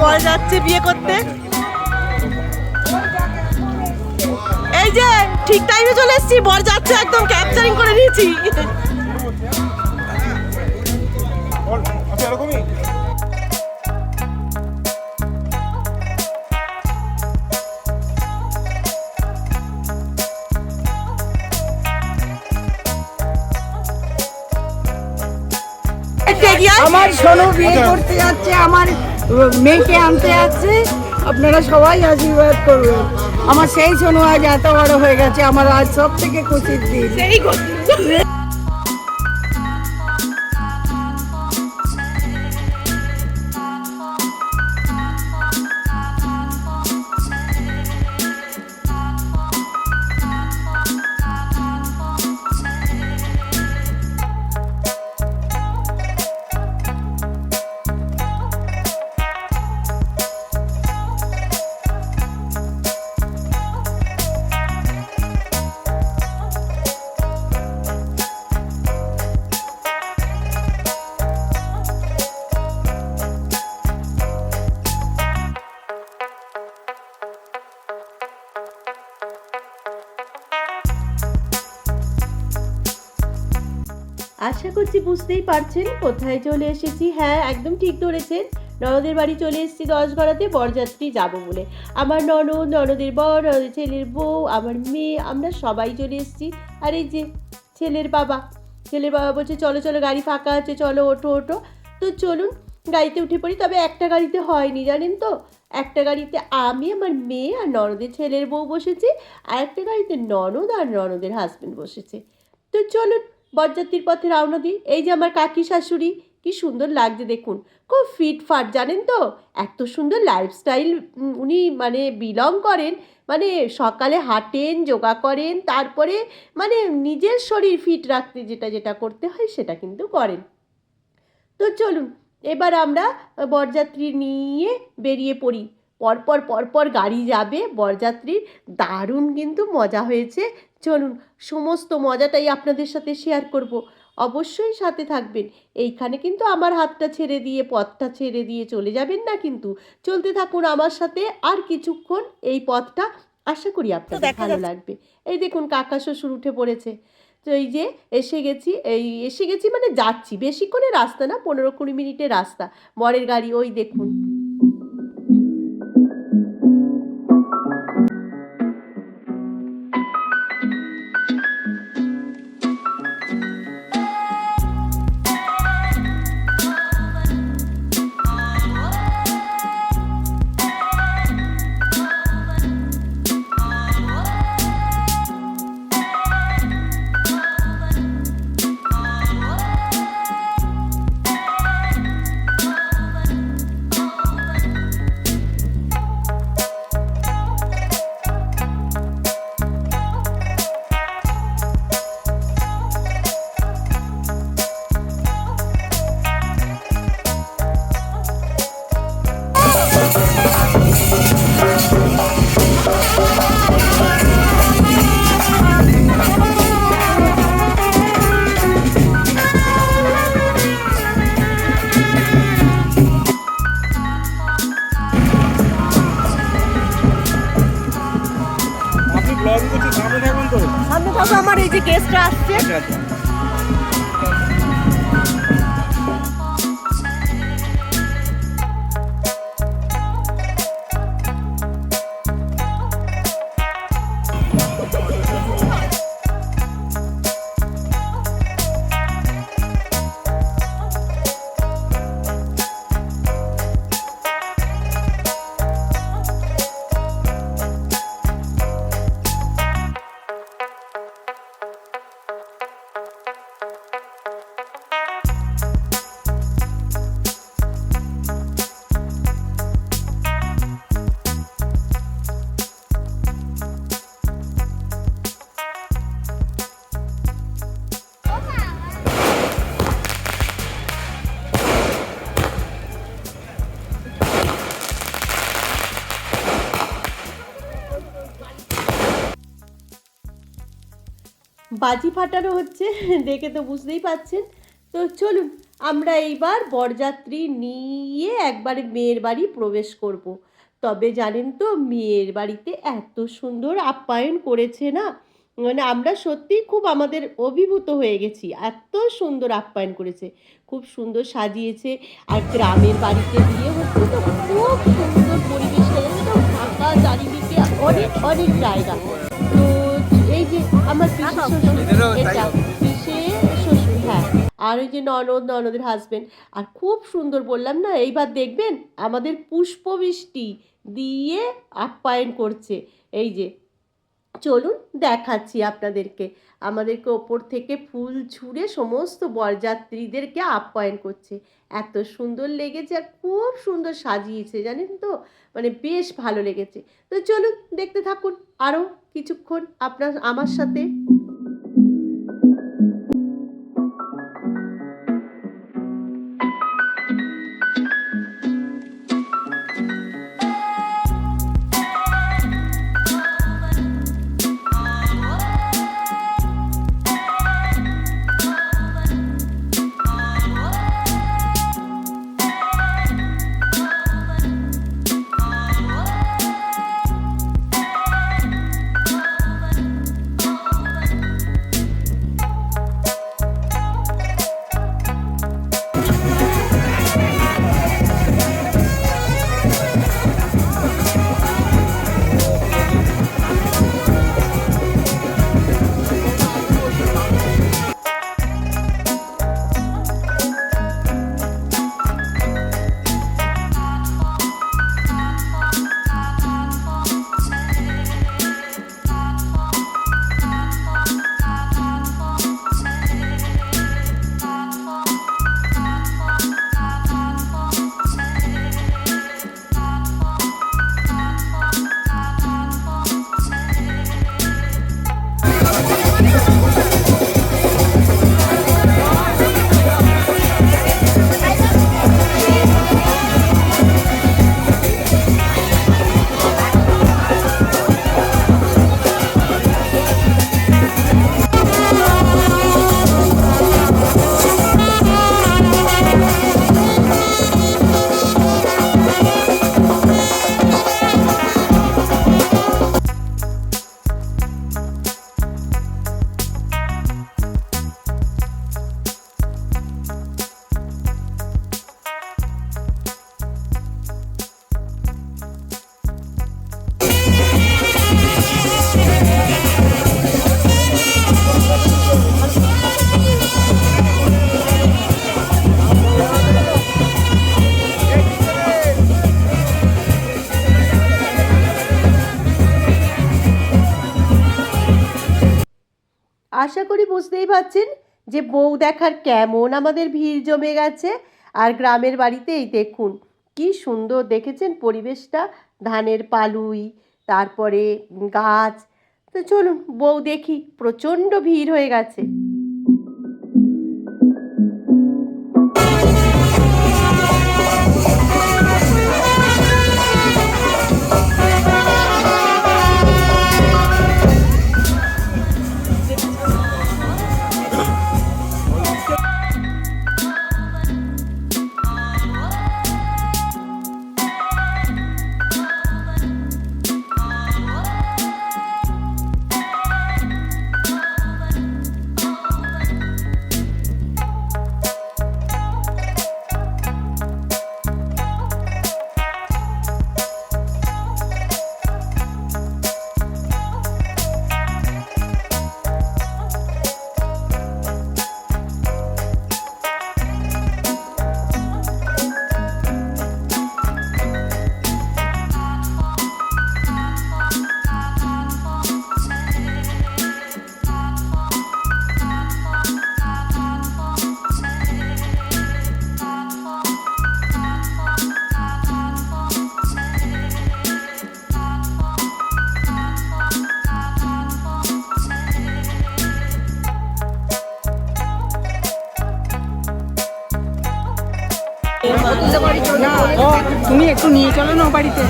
বর যাচ্ছে বিয়ে করতে এই যে ঠিক টাইমে চলে এসেছি বর যাচ্ছে একদম ক্যাপচারিং করে নিয়েছি আমার সোনু বিয়ে করতে যাচ্ছে আমার মেয়েকে আনতে যাচ্ছে। আপনারা সবাই আশীর্বাদ করবেন। আমার সেই সোনু আজ এত বড় হয়ে গেছে আমার আজ সব থেকে খুশির দিন। করছি বুঝতেই পারছেন। কোথায় চলে এসেছি? হ্যাঁ একদম ঠিক ধরেছেন। ননদের বাড়ি চলে এসেছি দশ গড়াতে বরযাত্রী যাব বলে। আমার ননদ, ননদের বর, ননদের ছেলের বউ, আমার মেয়ে, আমরা সবাই চলে এসেছি। আর এই যে ছেলের বাবা ছেলের বাবা বলছে, চলো চলো, গাড়ি ফাঁকা আছে, চলো, ওঠো ওঠো। তো চলুন, গাড়িতে উঠে পড়ি। তবে একটা গাড়িতে হয়নি, জানেন তো? একটা গাড়িতে আমি, আমার মেয়ে আর ননদের ছেলের বউ বসেছি, আর একটা গাড়িতে ননদ আর ননদের হাজবেন্ড বসেছে। তো চলুন বরযাত্রীর পথে রওনা দিই এই যে আমার কাকি শাশুড়ি, কি সুন্দর লাগছে দেখুন। খুব ফিট ফাট জানেন তো? এত সুন্দর লাইফস্টাইল উনি মানে বিলং করেন মানে সকালে হাঁটেন, যোগা করেন, তারপরে মানে নিজের শরীর ফিট রাখতে যেটা যেটা করতে হয় সেটা কিন্তু করেন। তো চলুন, এবার আমরা বরযাত্রী নিয়ে বেরিয়ে পড়ি। পরপর পরপর গাড়ি যাবে বরযাত্রীর। দারুণ কিন্তু মজা হয়েছে। চলুন সমস্ত মজাটাই আপনাদের সাথে শেয়ার করব। অবশ্যই সাথে থাকবেন। এইখানে কিন্তু আমার হাতটা ছেড়ে দিয়ে পথটা ছেড়ে দিয়ে চলে যাবেন না কিন্তু। চলতে থাকুন আমার সাথে আর কিছুক্ষণ এই পথটা। আশা করি আপনাদের ভালো লাগবে। এই দেখুন কাকা শ্বশুর উঠে পড়েছে। তো এই যে এসে গেছি এই এসে গেছি মানে যাচ্ছি। বেশিক্ষণের রাস্তা না পনেরো কুড়ি মিনিটের রাস্তা। বরের গাড়ি ওই দেখুন। বাজি ফাটানো হচ্ছে, দেখে তো বুঝতেই পাচ্ছেন। তো চলুন, আমরা এইবার বরযাত্রী নিয়ে একবারে মেয়ের বাড়ি প্রবেশ করব। তবে জানেন তো, মেয়ের বাড়িতে এত সুন্দর আপ্যায়ন করেছে না? মানে আমরা সত্যিই খুব আমাদের অভিভূত হয়ে গেছি, এত সুন্দর আপ্যায়ন করেছে। খুব সুন্দর সাজিয়েছে, আর গ্রামের বাড়িতে বিয়ে হচ্ছে তো খুব সুন্দর পরিবেশটা জানেন ফাঁকা চারিদিকে অনেক অনেক জায়গা। এই যে আমার পিসি শ্বশুর এটা পিসে শ্বশুর হ্যাঁ। আর ওই যে ননদ ননদের হাজবেন্ড আর খুব সুন্দর বললাম না এইবার দেখবেন আমাদের পুষ্পবৃষ্টি দিয়ে আপ্যায়ন করছে। এই যে চলুন দেখাচ্ছি আপনাদেরকে। আমাদেরকে ওপর থেকে ফুল ছুঁড়ে সমস্ত বরযাত্রীদেরকে আপ্যায়ন করছে। এত সুন্দর লেগেছে আর খুব সুন্দর সাজিয়েছে, জানেন তো? মানে বেশ ভালো লেগেছে। তো চলুন দেখতে থাকুন আরও কিছুক্ষণ আপনার, আমার সাথে। আশা করি বুঝতেই পারছেন যে বউ দেখার কেমন আমাদের ভিড় জমে গেছে। আর গ্রামের বাড়িতে এই দেখুন, কি সুন্দর দেখেছেন পরিবেশটা। ধানের পালুই, তারপরে গাছ। তো চলুন বউ দেখি, প্রচণ্ড ভিড় হয়ে গেছে। তুমি একটু নিয়ে চলো না বাড়িতে।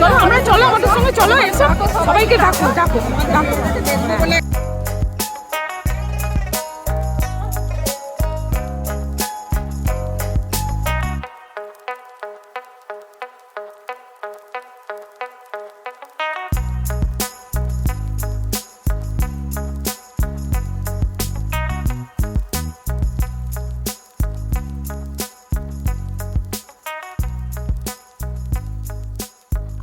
চলো, আমরা চলো, আমাদের সঙ্গে চলো, এসো। সবাইকে ডাকো ডাকো ডাকো।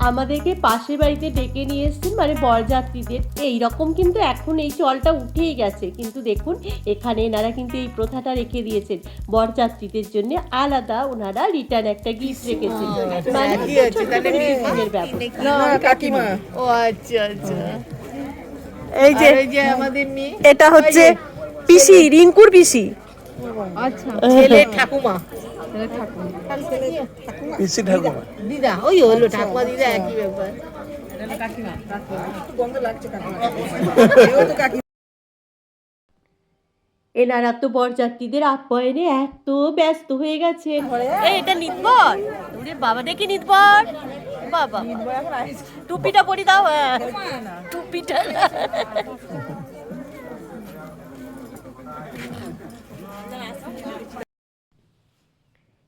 আমাদেরকে পাশের বাড়িতে ডেকে নিয়ে এসছেন মানে বরযাত্রীদের এইরকম কিন্তু এখন এই চলটা উঠেই গেছে কিন্তু দেখুন এখানে এনারা কিন্তু এই প্রথাটা রেখে দিয়েছেন বরযাত্রীদের জন্য আলাদা ওনারা রিটার্ন একটা গিফট রেখেছেন মানে ও আচ্ছা আচ্ছা এই যে আমাদের মেয়ে এটা হচ্ছে পিসি রিঙ্কুর পিসি আচ্ছা ছেলে ঠাকুমা পিসি ঠাকুমা। দিদা ওই হলো ঠাকুমা দিদা একই ব্যাপার। এনারা তো বরযাত্রীদের আপ্যায়নে এত ব্যস্ত হয়ে এই এটা নিতবর? ওরে বাবা দেখি নিতবর। বাবা টুপিটা পরি দাও হ্যাঁ। টুপিটা।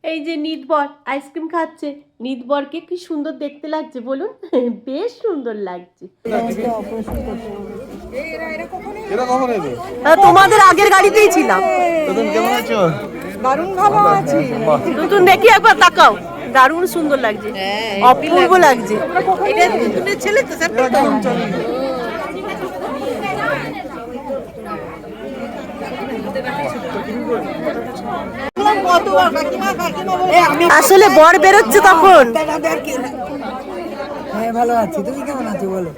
এই যে নিদবর আইসক্রিম খাচ্ছে। নিদবরকে কি সুন্দর দেখতে লাগছে বলুন? বেশ সুন্দর লাগছে। এরা কখন এলো? হ্যাঁ, তোমাদের আগের গাড়িতেই ছিলাম। তুমি কেমন আছো? দারুণ ভালো আছি। নতুন দেখি একবার তাকাও। দারুণ সুন্দর লাগছে। অপূর্ব লাগছে। এটা ছেলে তো স্যার কতবার কাকিমা কাকিমা বলে আমি আসলে বর বেরোচ্ছে তখন। হ্যাঁ ভালো আছি। তুমি কেমন আছো বলো?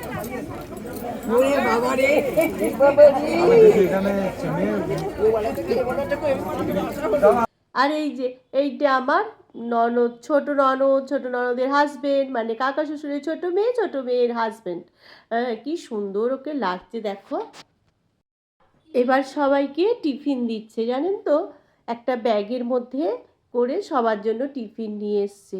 আর এই যে এইটা আমার ননদ ছোট ননদ ছোট ননদের হাজবেন্ড মানে কাকা শ্বশুরের ছোট মেয়ে ছোট মেয়ের হাজবেন্ড কি সুন্দর ওকে লাগছে দেখো। এবার সবাইকে টিফিন দিচ্ছে জানেন তো? একটা ব্যাগের মধ্যে করে সবার জন্য টিফিন নিয়ে এসছে।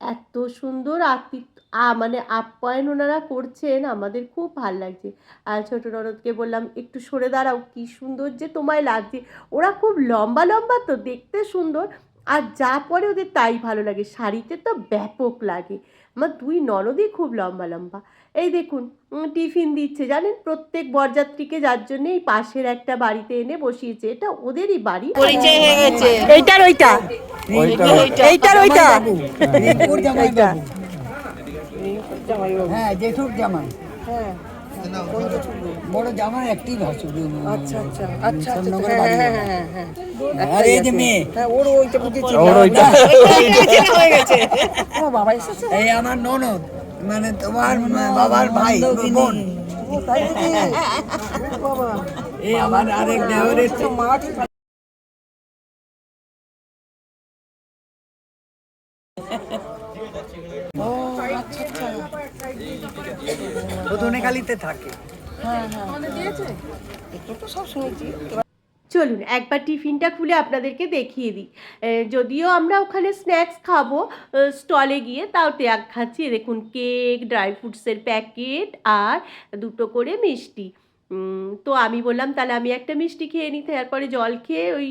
এত সুন্দর আতিথ্য মানে আপ্যায়ন ওনারা করছেন, আমাদের খুব ভালো লাগছে। আর ছোটো ননদকে বললাম, একটু সরে দাঁড়াও, কি সুন্দর যে তোমায় লাগছে। ওরা খুব লম্বা লম্বা তো, দেখতে সুন্দর। আর যা পরে ওদের তাই ভালো লাগে, শাড়িতে তো ব্যাপক লাগে। আমার দুই ননদই খুব লম্বা লম্বা। এই দেখুন টিফিন দিচ্ছে। জানেন প্রত্যেক বরযাত্রীকে যার জন্য এই পাশের একটা বাড়িতে এনে বসিয়েছে। এটা ওদেরই বাড়ি। পরিচয় হয়ে গেছে। এইটার ওইটা। এইটার ওইটা। রিঙ্কুর জামাই বাবু হ্যাঁ জেঠুর জামাই বড় জামাই একটি ভাসুর আচ্ছা আচ্ছা আচ্ছা হ্যাঁ হ্যাঁ হ্যাঁ আর এই যে মেয়ে। হ্যাঁ ওর ওইটা বুঝেছি ওর ওইটা। হয়ে গেছে। ও বাবা এসেছে? এই আমার ননদ। মানে তোমার বাবার ভাই বোন। এই আমার আরেক দেওরের মাঠ কালিতে থাকে। চলুন একবার টিফিনটা খুলে আপনাদেরকে দেখিয়ে দিই। যদিও আমরা ওখানে স্ন্যাক্স খাব স্টলে গিয়ে তাও ত্যাগ খাচ্ছি। দেখুন কেক ড্রাই ফ্রুটসের প্যাকেট আর দুটো করে মিষ্টি। তো আমি বললাম তাহলে আমি একটা মিষ্টি খেয়ে নিই তারপরে জল খেয়ে ওই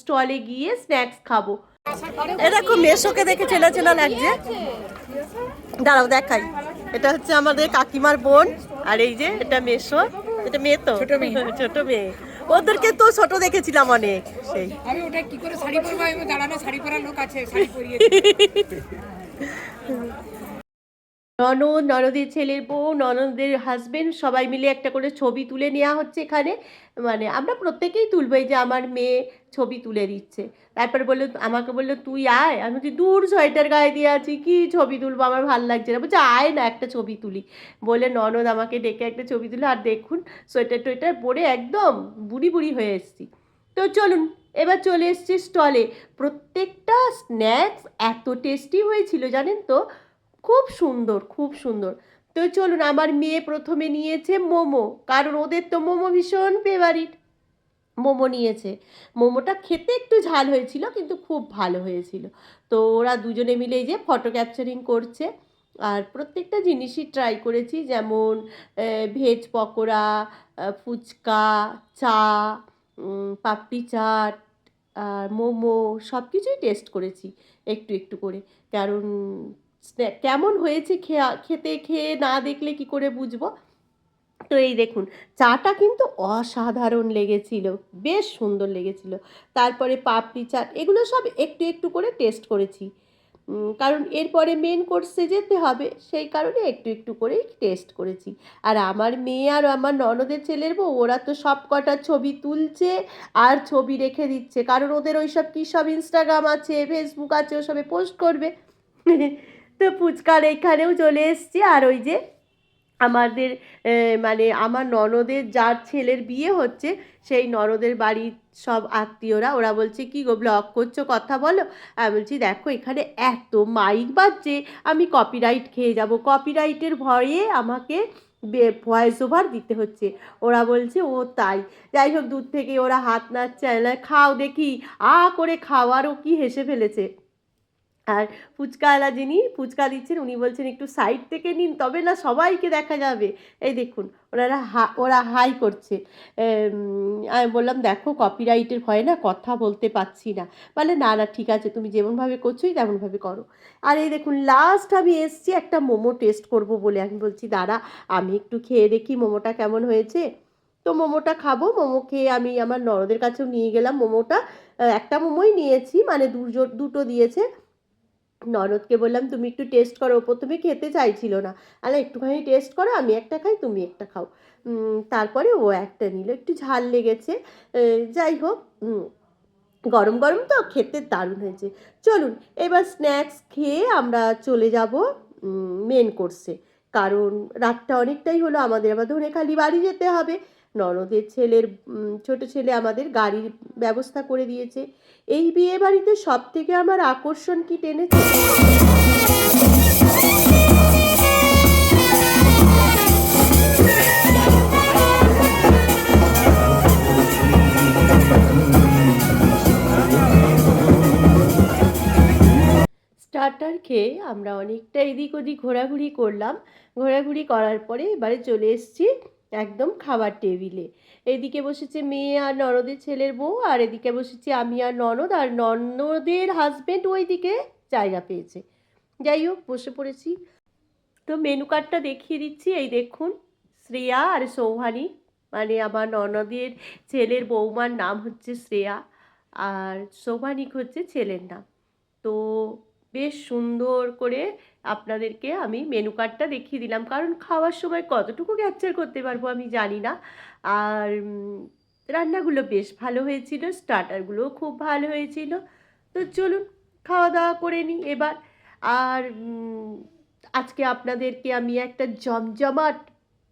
স্টলে গিয়ে স্ন্যাক্স খাব। এ দেখো মেশোকে দেখে চেনা চেনা লাগছে। দাঁড়াও দেখাই। এটা হচ্ছে আমাদের কাকিমার বোন আর এই যে এটা মেশো এটা মেয়ে তো। ছোট মেয়ে। ছোট মেয়ে। ওদেরকে তো ছোট দেখেছিলাম অনেক সেই। আমি ওটা কি করে শাড়ি পরবো? আমি দাঁড়ানো শাড়ি পরার লোক আছে শাড়ি পরিয়ে ননদ, ননদের ছেলের বউ, ননদের হাজবেন্ড সবাই মিলে একটা করে ছবি তুলে নেওয়া হচ্ছে এখানে। মানে আমরা প্রত্যেকেই তুলবো এই যে আমার মেয়ে ছবি তুলে দিচ্ছে। তারপরে বলল, আমাকে বলল, তুই আয়। আমি বলছি, দূর সোয়েটার গায়ে দিয়ে আছি, কি ছবি তুলবো? আমার ভালো লাগছে না। বলছে, আয় না, একটা ছবি তুলি। বলে ননদ আমাকে ডেকে একটা ছবি তুলে, আর দেখুন, সোয়েটার টোয়েটার পরে একদম বুড়ি বুড়ি হয়ে এসছি। তো চলুন, এবার চলে এসছি স্টলে প্রত্যেকটা স্ন্যাক্স এত টেস্টি হয়েছিল, জানেন তো? খুব সুন্দর খুব সুন্দর। তো চলুন, আমার মেয়ে প্রথমে নিয়েছে মোমো, কারণ ওদের তো মোমো ভীষণ ফেভারিট মোমো নিয়েছে। মোমোটা খেতে একটু ঝাল হয়েছিল, কিন্তু খুব ভালো হয়েছিল। তো ওরা দুজনে মিলে যে ফটো ক্যাপচারিং করছে। আর প্রত্যেকটা জিনিসই ট্রাই করেছি, যেমন ভেজ পকোড়া ফুচকা, চা পাপড়ি চাট, আর মোমো সব কিছুই টেস্ট করেছি একটু একটু করে। কারণ কেমন হয়েছে খেয়া, খেতে, খেয়ে না দেখলে কি করে বুঝব? তো এই দেখুন, চাটা কিন্তু অসাধারণ লেগেছিল, বেশ সুন্দর লেগেছিল। তারপরে পাপড়ি, চাট, এগুলো সব একটু একটু করে টেস্ট করেছি। কারণ এরপরে মেন কোর্সে যেতে হবে, সেই কারণে একটু একটু করেই টেস্ট করেছি। আর আমার মেয়ে আর আমার ননদের ছেলের বউ, ওরা তো সব কটা ছবি তুলছে আর ছবি রেখে দিচ্ছে। কারণ ওদের ওই সব কী সব ইনস্টাগ্রাম আছে ফেসবুক আছে, ওসবে পোস্ট করবে। তো ফুচকার এইখানেও চলে এসছি। আর ওই যে আমাদের মানে আমার ননদের যার ছেলের বিয়ে হচ্ছে সেই ননদের বাড়ির সব আত্মীয়রা ওরা বলছে কি গো ব্লগ করছ? কথা বলো? আমি বলছি দেখো এখানে এত মাইক বাজছে আমি কপিরাইট খেয়ে যাব। কপিরাইটের ভয়ে আমাকে ভয়েস ওভার দিতে হচ্ছে। ওরা বলছে ও তাই। যাই হোক দূর থেকে ওরা হাত বললাম, খাও দেখি। আ করে খাওয়ারও কি হেসে ফেলেছে। আর ফুচকাওয়ালা যিনি ফুচকা দিচ্ছেন, উনি বলছেন, একটু সাইড থেকে নিন, তবে না সবাইকে দেখা যাবে। এই দেখুন, ওনারা হা, ওরা হাই করছে। আমি বললাম, দেখো কপিরাইটের ভয়ে না কথা বলতে পারছি না। বলে, না না, ঠিক আছে, তুমি যেমনভাবে করছোই, তেমনভাবে করো। আর এই দেখুন লাস্ট আমি এসছি একটা মোমো টেস্ট করব বলে। আমি বলছি, দাঁড়া, আমি একটু খেয়ে দেখি মোমোটা কেমন হয়েছে। তো মোমোটা খাব, মোমো খেয়ে আমি আমার নরদের কাছেও নিয়ে গেলাম মোমোটা। একটা মোমোই নিয়েছি মানে দুজো দুটো দিয়েছে। ননদকে বললাম, তুমি একটু টেস্ট করো প্রথমে খেতে চাইছিল না। আরে একটুখানি টেস্ট করো, আমি একটা খাই, তুমি একটা খাও। তারপরে ও একটা নিল, একটু ঝাল লেগেছে। যাই হোক গরম গরম তো, খেতে দারুণ হয়েছে। চলুন, এবার স্ন্যাক্স খেয়ে আমরা চলে যাব মেন কোর্সে কারণ রাতটা অনেকটাই হলো, আমাদের আবার ধরে খালি বাড়ি যেতে হবে। ননদের ছেলের ছোট ছেলে আমাদের গাড়ির ব্যবস্থা করে দিয়েছে। এই বিয়ে বাড়িতে সব থেকে আমার আকর্ষণ কি টেনেছে? স্টার্টার খেয়ে আমরা অনেকটা এদিক ওদিক ঘোরাঘুরি করলাম। ঘোরাঘুরি করার পরে এবারে চলে এসেছি একদম খাবার টেবিলে। এদিকে বসেছে মেয়ে আর ননদের ছেলের বউ, আর এদিকে বসেছি আমি আর ননদ, আর ননদের হাজবেন্ড ওইদিকে জায়গা পেয়েছে। যাই হোক, বসে পড়েছি। তো মেনু কার্ডটা দেখিয়ে দিচ্ছি। এই দেখুন, শ্রেয়া আর সৌহানি মানে আমার ননদের ছেলের বৌমার নাম হচ্ছে শ্রেয়া, আর সৌভানিক হচ্ছে ছেলের নাম। তো বেশ সুন্দর করে আপনাদেরকে আমি মেনু কার্ডটা দেখিয়ে দিলাম। কারণ খাওয়ার সময় কতটুকু ক্যাপচার করতে পারব আমি জানি না। আর রান্নাগুলো বেশ ভালো হয়েছিল স্টার্টারগুলোও খুব ভালো হয়েছিল। তো চলুন, খাওয়া দাওয়া করে নিই এবার। আর আজকে আপনাদেরকে আমি একটা জমজমাট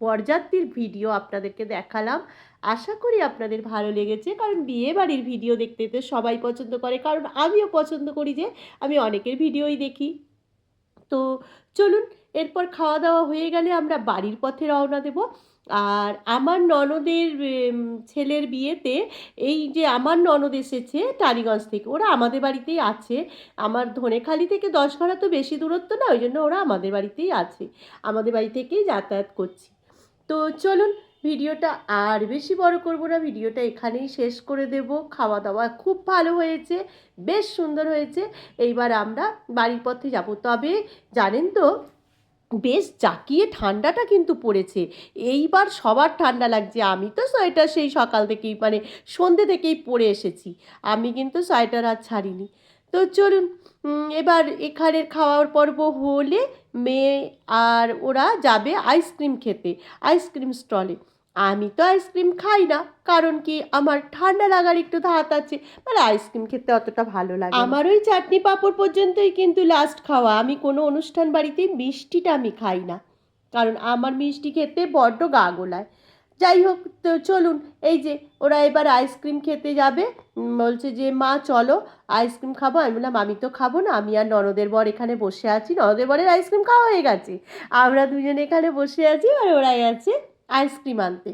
বরযাত্রীর ভিডিও আপনাদেরকে দেখালাম। আশা করি আপনাদের ভালো লেগেছে। কারণ বিয়ে বাড়ির ভিডিও দেখতে তো সবাই পছন্দ করে। কারণ আমিও পছন্দ করি যে, আমি অনেকের ভিডিওই দেখি। তো চলুন, এরপর খাওয়া দাওয়া হয়ে গেলে আমরা বাড়ির পথে রওনা দেব। আর আমার ননদের ছেলের বিয়েতে এই যে আমার ননদ এসেছে টালিগঞ্জ থেকে, ওরা আমাদের বাড়িতেই আছে। আমার ধনেখালি থেকে দশ দশঘরা তো বেশি দূরত্ব না, ওই জন্য ওরা আমাদের বাড়িতেই আছে। আমাদের বাড়ি থেকেই যাতায়াত করছি। তো চলুন ভিডিওটা আর বেশি বড় করব না, ভিডিওটা এখানেই শেষ করে দেব। খাওয়া দাওয়া খুব ভালো হয়েছে, বেশ সুন্দর হয়েছে। এইবার আমরা বাড়ির পথে যাব। তবে জানেন তো, বেশ জাকিয়ে ঠান্ডাটা কিন্তু পড়েছে। এইবার সবার ঠান্ডা লাগছে। আমি তো সোয়েটার সেই সকাল থেকেই মানে সন্ধে থেকেই পরে এসেছি। আমি কিন্তু সোয়েটার আর ছাড়িনি। তো চলুন এবার এখানের খাওয়ার পর্ব হলে মেয়ে আর ওরা যাবে আইসক্রিম খেতে, আইসক্রিম স্টলে আমি তো আইসক্রিম খাই না, কারণ কি আমার ঠান্ডা লাগার একটু ধাত আছে মানে আইসক্রিম খেতে অতটা ভালো লাগে আমার ওই চাটনি পাঁপড় পর্যন্তই কিন্তু লাস্ট খাওয়া, আমি কোনো অনুষ্ঠান বাড়িতে মিষ্টিটা আমি খাই না, কারণ আমার মিষ্টি খেতে বড্ড গা গোলায়। যাই হোক, তো চলুন, এই যে ওরা এবার আইসক্রিম খেতে যাবে বলছে যে, মা, চলো আইসক্রিম খাব। আমি বললাম, আমি তো খাব না, আমি আর ননদের বর এখানে বসে আছি। ননদের বরের আইসক্রিম খাওয়া হয়ে গেছে। আমরা দুজন এখানে বসে আছি আর ওরা গেছে আইসক্রিম আনতে।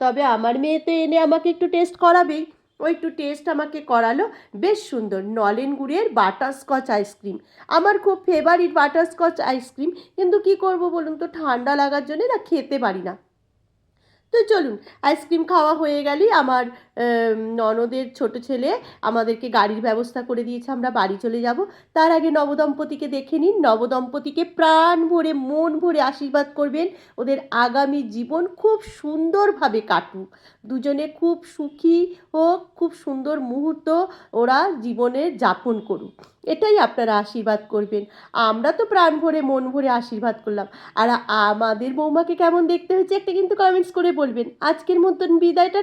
তবে আমার মেয়ে তো এনে আমাকে একটু টেস্ট করাবেই ও একটু টেস্ট আমাকে করালো। বেশ সুন্দর, নলেন গুড়ের বাটারস্কচ আইসক্রিম আমার খুব ফেভারিট বাটারস্কচ আইসক্রিম কিন্তু কি করব বলুন তো, ঠান্ডা লাগার জন্য না খেতে পারি না। তো চলুন আইসক্রিম খাওয়া হয়ে গেলেই আমার ননদের ছোট ছেলে আমাদেরকে গাড়ির ব্যবস্থা করে দিয়েছে, আমরা বাড়ি চলে যাব। তার আগে নবদম্পতিকে দেখে নিন। নবদম্পতিকে প্রাণ ভরে, মন ভরে আশীর্বাদ করবেন। ওদের আগামী জীবন খুব সুন্দরভাবে কাটুক। দুজনে খুব সুখী হোক খুব সুন্দর মুহূর্ত ওরা জীবনে যাপন করুক। এটাই আপনারা আশীর্বাদ করবেন। আমরা তো প্রাণ ভরে, মন ভরে আশীর্বাদ করলাম। আর আমাদের বৌমাকে কেমন দেখতে হয়েছে, একটা কিন্তু কমেন্টস করে বলবেন। আজকের মতন বিদায়টা